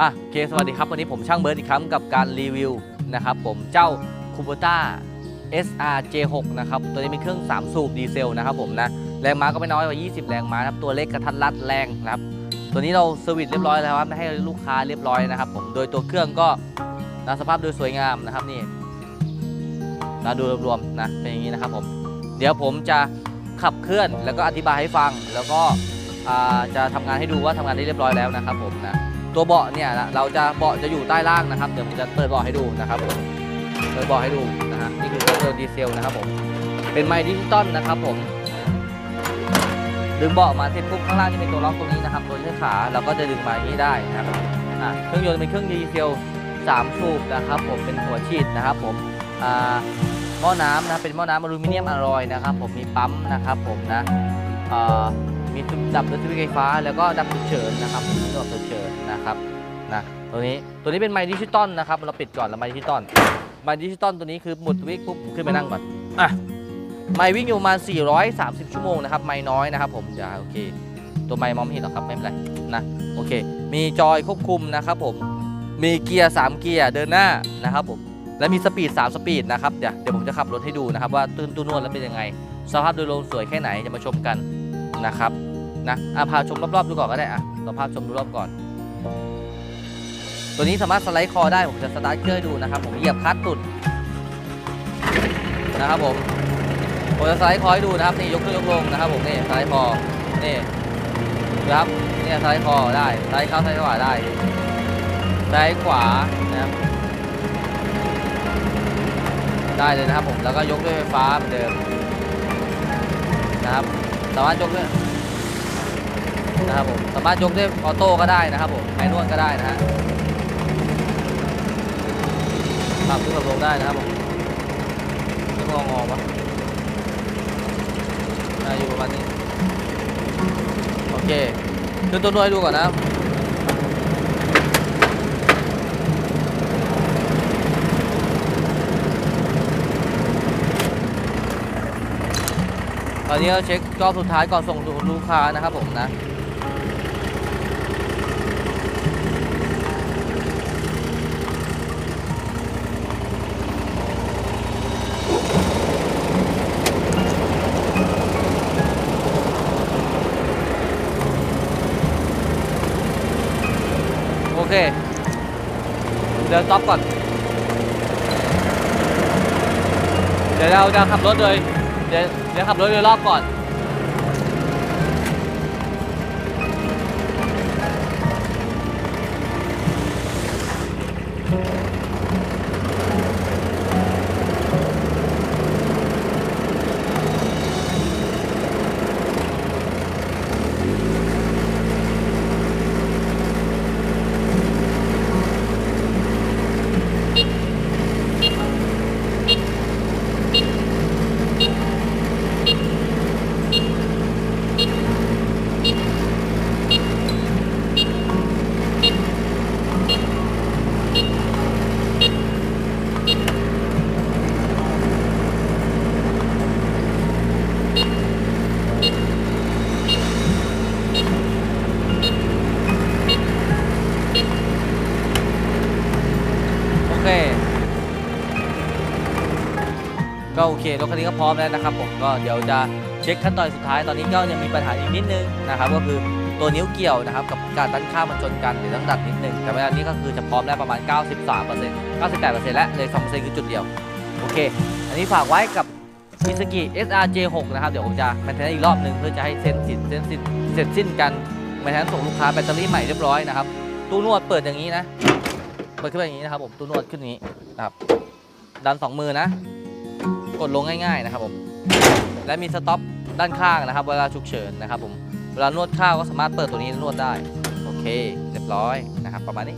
อะโอเคสวัสดีครับ วันนี้ผมช่างเบิร์ดอีกครั้งกับการรีวิวนะครับผมเจ้า Kubota SRJ6 นะครับตัวนี้เป็นเครื่อง 3 สูบดีเซลนะครับผมนะแรงม้าก็ไม่น้อยกว่า 20 แรงม้านะครับตัวเล็กกระทัดรัดแรงนะครับตัวนี้เราเซอร์วิสเรียบร้อยแล้วครับให้ลูกค้าเรียบร้อยนะครับผมโดยตัวเครื่องก็นะสภาพโดยสวยงามนะครับนี่นะดูรวมๆนะเป็นอย่างนี้นะครับผมเดี๋ยวผมจะขับเคลื่อนแล้วก็อธิบายให้ฟัง แล้วก็จะทำงานให้ดูว่าทำงานได้เรียบร้อยแล้วนะครับผมนะ ตัวเบาะเนี่ยเราจะเบาะจะอยู่ใต้ล่างนะครับเดี๋ยวผมจะเปิดเบาะให้ดูนะครับผมเปิดเบาะให้ดูนะฮะนี่คือเครื่องยนต์ดีเซลนะครับผมเป็นไมค์ดิจิตอลนะครับผมดึงเบาะมาเสร็จปุ๊บข้างล่างจะเป็นตัวล็อกตรงนี้นะครับตัวเลื่อนขาเราก็จะดึงมาอย่างนี้ได้นะครับอะเครื่องยนต์เป็นเครื่องดีเซล3สูบนะครับผมเป็นหัวฉีดนะครับผมอ่าหม้อน้ำนะเป็นหม้อน้ำอลูมิเนียมอลลอยนะครับผมมีปั๊มนะครับผมนะอ่ามีดับด้วยสวิตช์ไฟฟ้า แล้วก็ดับฉุกเฉินนะครับมีระบบฉุกเฉิน นะครับนะตัวนี้ตัวนี้เป็นไมค์ดิจิตอลนะครับเราปิดก่อนแล้วไมค์ดิจิตอลไมค์ดิจิตอลตัวนี้คือหมุดวิ่งปุ๊บขึ้นไปนั่งก่อนอะไมค์วิ่งอยู่ประมาณ 430 ชั่วโมงนะครับไมค์น้อยนะครับผมจะโอเค ตัวไมค์มองไม่เห็นหรอกครับไม่เป็นไรนะโอเค มีจอยควบคุมนะครับผมมีเกียร์ 3 เกียร์เดินหน้านะครับผมและมีสปีด 3 สปีดนะครับเดี๋ยวเดี๋ยวผมจะขับรถให้ดูนะครับว่าตื้นตู้นวดแล้วเป็นยังไง สภาพโดยรวมสวยแค่ไหนจะมาชมกันนะครับนะอะพาชมรอบๆดูก่อนก็ได้อะเราพาชมดูรอบก่อน ตัวนี้สามารถสไลด์คอได้ ผมจะสตาร์ทเครื่องดูนะครับ ผมเหยียบคลัตช์สุดนะครับผมผมจะสไลด์คอให้ดูนะครับนี่ยกขึ้นยกลงนะครับผมนี่สไลด์คอนี่นะครับนี่สไลด์คอได้สไลด์เข้าสไลด์ขวาได้สไลด์ขวานะครับได้เลยนะครับผมแล้วก็ยกด้วยไฟฟ้าเหมือนเดิมนะครับสามารถยกด้วย นะครับผมสามารถยกด้วยออโต้ก็ได้นะครับผมแมนนวลก็ได้นะฮะปรับขึ้นกับลงได้นะครับผมนี่งองอๆวะอ่าอยู่ประมาณนี้โอเคขึ้นต้นด้วยดูก่อนนะครับตอนนี้เราเช็ครอบสุดท้ายก่อนส่งถึงลูกค้านะครับผมนะ เค เดินต็อปก่อน เดี๋ยวเราจะขับรถเลย เดี๋ยวเดี๋ยวขับรถเลยรอบก่อน ก็โอเครถคันนี้ก็พร้อมแล้วนะครับผมก็เดี๋ยวจะเช็คขั้นตอนสุดท้ายตอนนี้ก็ยังมีปัญหาอีกนิดนึงนะครับก็คือตัวนิ้วเกี่ยวนะครับกับการตั้นค่ามันชนกันเดี๋ยวต้องดัดนิดนึงแต่เวลานี้ก็คือจะพร้อมแล้วประมาณ 93% 98%แล้วเลย2%คือจุดเดียวโอเค อันนี้ฝากไว้กับ i s u z u SRJ6 นะครับ เดี๋ยวผมจะแมนเทนอีกรอบหนึ่งเพื่อจะให้เซ็นสิ้นเซ็นสิ้นเสร็จสิ้นกันแมนเทนส่งลูกค้าแบตเตอรี่ใหม่เรียบร้อยนะครับตู้นวดเปิดอย่างนี้นะ เปิดขึ้นมาอย่างนี้นะครับผมตู้นวดขึ้นนี้นะครับดันสองมือนะ กดลงง่ายๆนะครับผมและมีสต็อปด้านข้างนะครับ เวลาฉุกเฉินนะครับผมเวลานวดข้าวก็สามารถเปิดตัวนี้นวดได้โอเคเรียบร้อยนะครับประมาณนี้